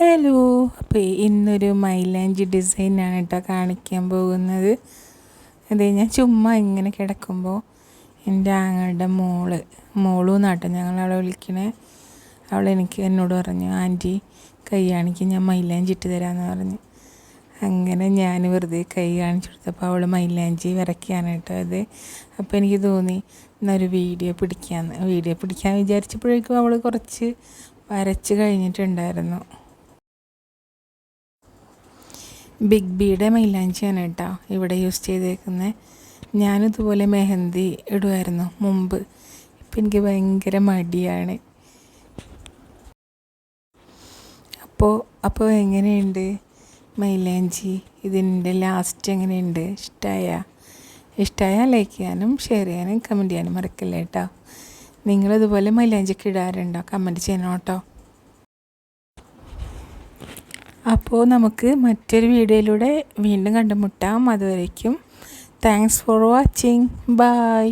Hello അപ്പോൾ ഇന്നൊരു മൈലാഞ്ചി ഡിസൈനാണ് കേട്ടോ കാണിക്കാൻ പോകുന്നത്. അതെ ഞാൻ ചുമ്മാ ഇങ്ങനെ കിടക്കുമ്പോൾ എന്റെ ആങ്ങളുടെ മോൾ മോളു നാട്ടോ അവളെ വിളിക്കണേ. അവൾ എനിക്ക് എന്നോട് പറഞ്ഞു ആന്റി കൈ കാണിക്ക് ഞാൻ മൈലാഞ്ചി ഇട്ട് തരാമെന്ന് പറഞ്ഞു. അങ്ങനെ ഞാൻ വെറുതെ കൈ കാണിച്ചു കൊടുത്തപ്പോൾ അവൾ മൈലാഞ്ചി വരയ്ക്കുകയാണ് കേട്ടോ അത് അപ്പോൾ എനിക്ക് തോന്നി എന്നൊരു വീഡിയോ പിടിക്കാമെന്ന് വീഡിയോ പിടിക്കാൻ വിചാരിച്ചപ്പോഴേക്കും അവൾ കുറച്ച് വരച്ച് കഴിഞ്ഞിട്ടുണ്ടായിരുന്നു. ബിഗ് ബിയുടെ മൈലാഞ്ചിയാണ് കേട്ടോ ഇവിടെ യൂസ് ചെയ്തേക്കുന്നത് ഞാനിതുപോലെ മെഹന്തി ഇടുമായിരുന്നു മുമ്പ്. ഇപ്പം എനിക്ക് ഭയങ്കര മടിയാണ്. അപ്പോൾ അപ്പോൾ എങ്ങനെയുണ്ട് മൈലാഞ്ചി? ഇതിന്റെ ലാസ്റ്റ് എങ്ങനെയുണ്ട്? ഇഷ്ടമായ ഇഷ്ടമായ ലൈക്ക് ചെയ്യാനും ഷെയർ ചെയ്യാനും കമന്റ് ചെയ്യാനും മറക്കില്ല കേട്ടോ. നിങ്ങളിതുപോലെ മൈലാഞ്ചിക്ക് ഇടാറുണ്ടോ? കമന്റ് ചെയ്യണം കേട്ടോ. അപ്പോൾ നമുക്ക് മറ്റൊരു വീഡിയോയിലൂടെ വീണ്ടും കണ്ടുമുട്ടാം. അതുവരേക്കും താങ്ക്സ് ഫോർ വാച്ചിങ് ബൈ